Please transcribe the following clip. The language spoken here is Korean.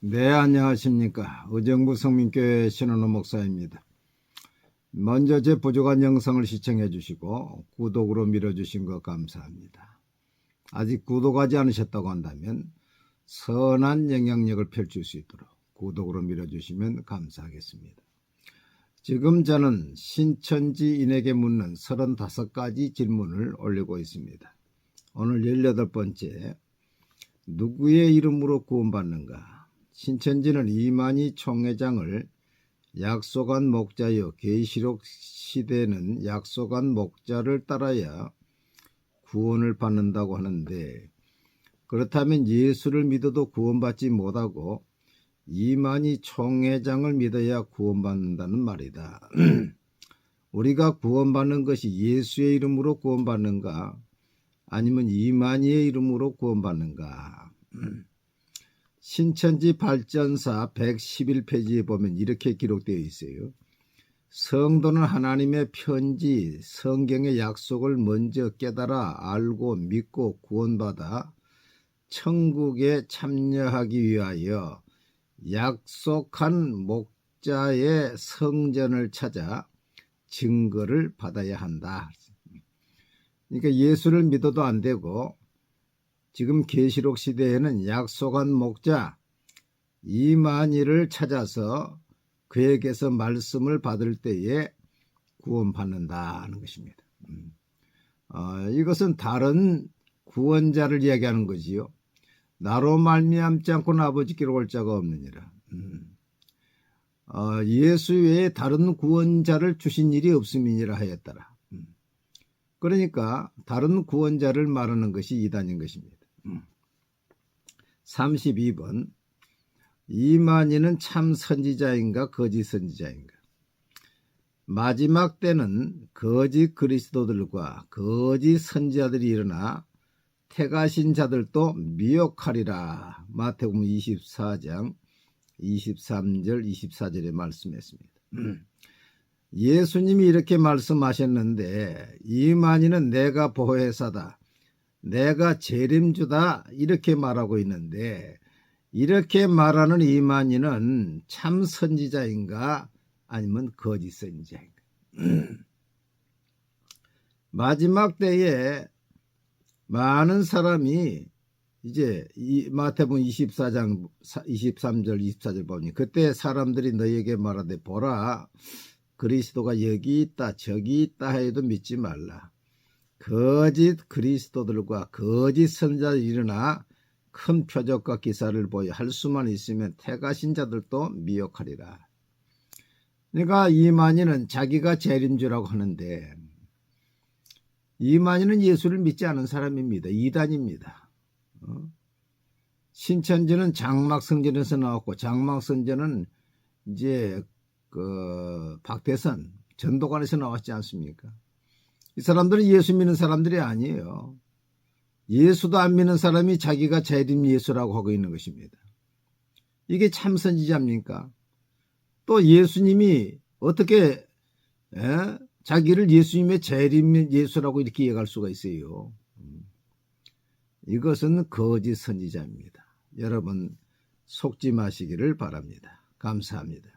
네, 안녕하십니까. 의정부 성민교회 신원호 목사입니다. 먼저 제 부족한 영상을 시청해 주시고 구독으로 밀어주신 것 감사합니다. 아직 구독하지 않으셨다고 한다면 선한 영향력을 펼칠 수 있도록 구독으로 밀어주시면 감사하겠습니다. 지금 저는 신천지인에게 묻는 35가지 질문을 올리고 있습니다. 오늘 18번째, 누구의 이름으로 구원받는가? 신천지는 이만희 총회장을 약속한 목자여 계시록 시대는 약속한 목자를 따라야 구원을 받는다고 하는데 그렇다면 예수를 믿어도 구원받지 못하고 이만희 총회장을 믿어야 구원받는다는 말이다. 우리가 구원받는 것이 예수의 이름으로 구원받는가 아니면 이만희의 이름으로 구원받는가 신천지 발전사 111페이지에 보면 이렇게 기록되어 있어요. 성도는 하나님의 편지, 성경의 약속을 먼저 깨달아 알고 믿고 구원받아 천국에 참여하기 위하여 약속한 목자의 성전을 찾아 증거를 받아야 한다. 그러니까 예수를 믿어도 안 되고 지금 계시록 시대에는 약속한 목자 이만희를 찾아서 그에게서 말씀을 받을 때에 구원받는다는 것입니다. 음. 어, 이것은 다른 구원자를 이야기하는 거지요. 나로 말미암지 않고는 아버지께로 올 자가 없느니라. 음. 어, 예수 외에 다른 구원자를 주신 일이 없음이니라 하였더라. 음. 그러니까 다른 구원자를 말하는 것이 이단인 것입니다. 32번. 이만희는 참 선지자인가 거짓 선지자인가? 마지막 때는 거짓 그리스도들과 거짓 선지자들이 일어나 택하신 자들도 미혹하리라. 마태복음 24장 23절 24절에 말씀했습니다. 예수님이 이렇게 말씀하셨는데 이만희는 내가 보혜사다 내가 재림주다 이렇게 말하고 있는데 이렇게 말하는 이만희는 참 선지자인가 아니면 거짓 선지자인가 마지막 때에 많은 사람이 이제 이 마태복음 24장 23절 24절 보니 그때 사람들이 너에게 말하되 보라 그리스도가 여기 있다 저기 있다 해도 믿지 말라 거짓 그리스도들과 거짓 선자들이 일어나 큰 표적과 기사를 보여 할 수만 있으면 택하신 자들도 미혹하리라. 그러니까 이만희는 자기가 재림주라고 하는데 이만희는 예수를 믿지 않은 사람입니다. 이단입니다. 어? 신천지는 장막성전에서 나왔고 장막성전은 이제 그 박대선 전도관에서 나왔지 않습니까? 이 사람들은 예수 믿는 사람들이 아니에요. 예수도 안 믿는 사람이 자기가 재림 예수라고 하고 있는 것입니다. 이게 참 선지자입니까? 또 예수님이 어떻게 에? 자기를 예수님의 재림 예수라고 이렇게 이해할 수가 있어요. 음. 이것은 거짓 선지자입니다. 여러분 속지 마시기를 바랍니다. 감사합니다.